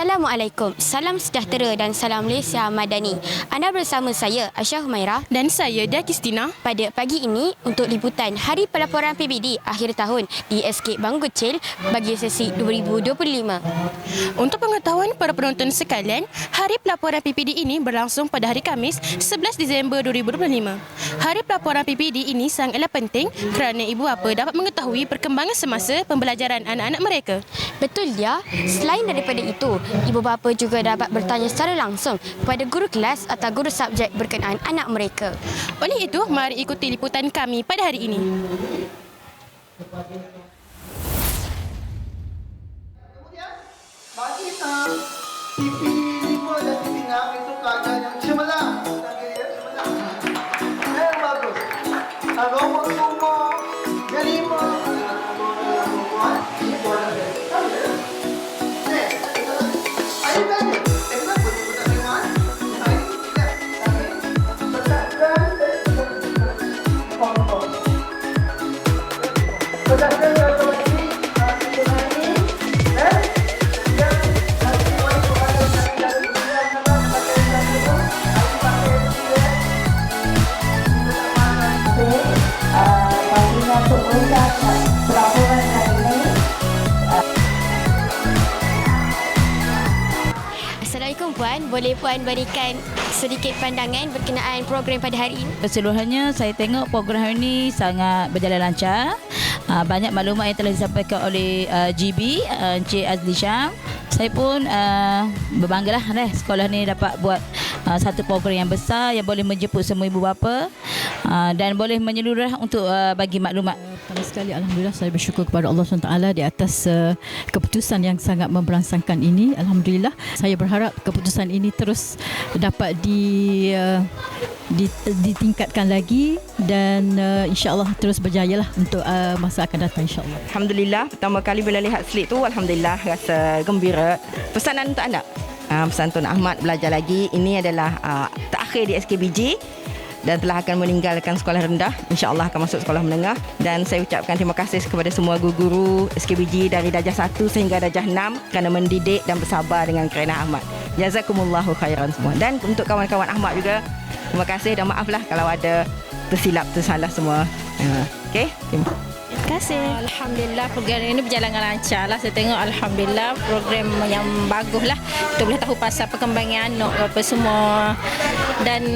Assalamualaikum, salam sejahtera dan salam Malaysia Madani. Anda bersama saya, Aisyah Humaira. Dan saya Dakistina. Pada pagi ini, untuk liputan Hari Pelaporan PBD akhir tahun di SK Banggucil bagi sesi 2025. Untuk pengetahuan para penonton sekalian, Hari Pelaporan PPD ini berlangsung pada hari Kamis, 11 Disember 2025. Hari Pelaporan PPD ini sangatlah penting kerana ibu bapa dapat mengetahui perkembangan semasa pembelajaran anak-anak mereka. Betul dia. Selain daripada itu, ibu bapa juga dapat bertanya secara langsung kepada guru kelas atau guru subjek berkenaan anak mereka. Oleh itu, mari ikuti liputan kami pada hari ini. Bagi enam, TV Assalamualaikum Puan. Boleh Puan berikan sedikit pandangan berkenaan program pada hari ini? Keseluruhannya saya tengok program hari ini sangat berjalan lancar. Uh, banyak maklumat yang telah disampaikan oleh uh, GB uh, Encik Azli Syam. Saya pun berbanggalah lah sekolah ni dapat buat satu program yang besar yang boleh menjemput semua ibu bapa uh, dan boleh menyeluruh untuk uh, bagi maklumat. Pertama sekali Alhamdulillah saya bersyukur kepada Allah SWT di atas uh, keputusan yang sangat memberangsangkan ini. Alhamdulillah saya berharap keputusan ini terus dapat di, uh, di ditingkatkan lagi dan uh, insyaAllah terus berjaya lah untuk uh, masa akan datang insyaAllah. Alhamdulillah pertama kali bila lihat slip tu Alhamdulillah rasa gembira Pesanan untuk anak uh, Pesan Tun Ahmad belajar lagi Ini adalah uh, terakhir di SKBG dan telah akan meninggalkan sekolah rendah. InsyaAllah akan masuk sekolah menengah. Dan saya ucapkan terima kasih kepada semua guru-guru SKBG dari darjah 1 sehingga darjah 6 Kerana mendidik dan bersabar dengan kerana Ahmad. Jazakumullahu khairan semua. Dan untuk kawan-kawan Ahmad juga Terima kasih dan maaflah kalau ada tersilap, tersalah semua. Uh, Okay, terima kasih kasih. Alhamdulillah program ini berjalan dengan lancar lah. Saya tengok Alhamdulillah program yang bagus lah. Kita boleh tahu pasal perkembangan anak apa semua. Dan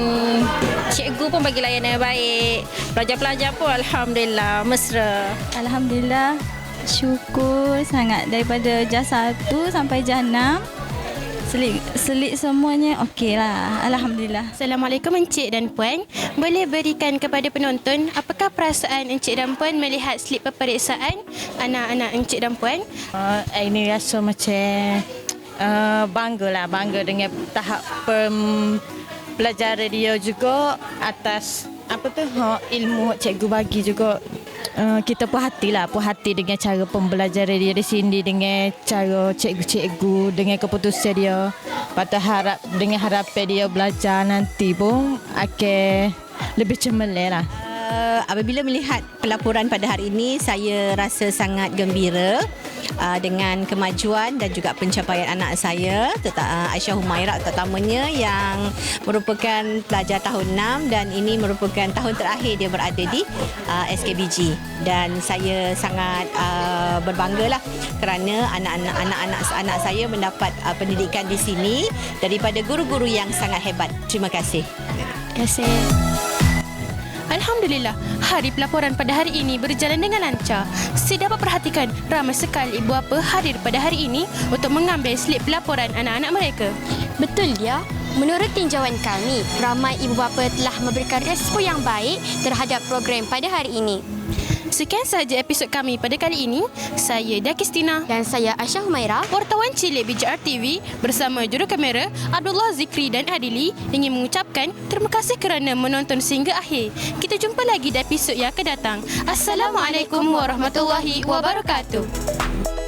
cikgu pun bagi layanan yang baik. Pelajar-pelajar pun Alhamdulillah mesra. Alhamdulillah syukur sangat daripada jas 1 sampai jas 6 selit, selit semuanya okey lah Alhamdulillah Assalamualaikum Encik dan Puan. Boleh berikan kepada penonton apakah perasaan Encik dan Puan melihat slip peperiksaan anak-anak Encik dan Puan? Uh, ini rasa macam uh, bangga lah. Bangga dengan tahap pem, pelajaran dia juga atas apa tu ha, ilmu cikgu bagi juga Uh, kita puas hati lah Puas hati dengan cara pembelajaran dia. Di sini Dengan cara cikgu-cikgu Dengan keputusan dia. Patut harap Dengan harapan dia belajar nanti pun Akan lebih cemerlang lah Uh, apabila melihat pelaporan pada hari ini, saya rasa sangat gembira uh, dengan kemajuan dan juga pencapaian anak saya, teta- uh, Aisyah Humaira terutamanya yang merupakan pelajar tahun 6 dan ini merupakan tahun terakhir dia berada di uh, SKBG dan saya sangat uh, berbanggalah kerana anak-anak anak-anak anak saya mendapat uh, pendidikan di sini daripada guru-guru yang sangat hebat. Terima kasih. Terima kasih. Alhamdulillah, hari pelaporan pada hari ini berjalan dengan lancar. Saya dapat perhatikan ramai sekali ibu bapa hadir pada hari ini untuk mengambil slip pelaporan anak-anak mereka. Betul dia. Menurut tinjauan kami, ramai ibu bapa telah memberikan respon yang baik terhadap program pada hari ini. Sekian sahaja episod kami pada kali ini. Saya Dakistina Dan saya Aisyah Humaira. Wartawan cilik BJR TV bersama juru kamera Abdullah Zikri dan Adili ingin mengucapkan terima kasih kerana menonton sehingga akhir. Kita jumpa lagi di episod yang akan datang. Assalamualaikum warahmatullahi wabarakatuh.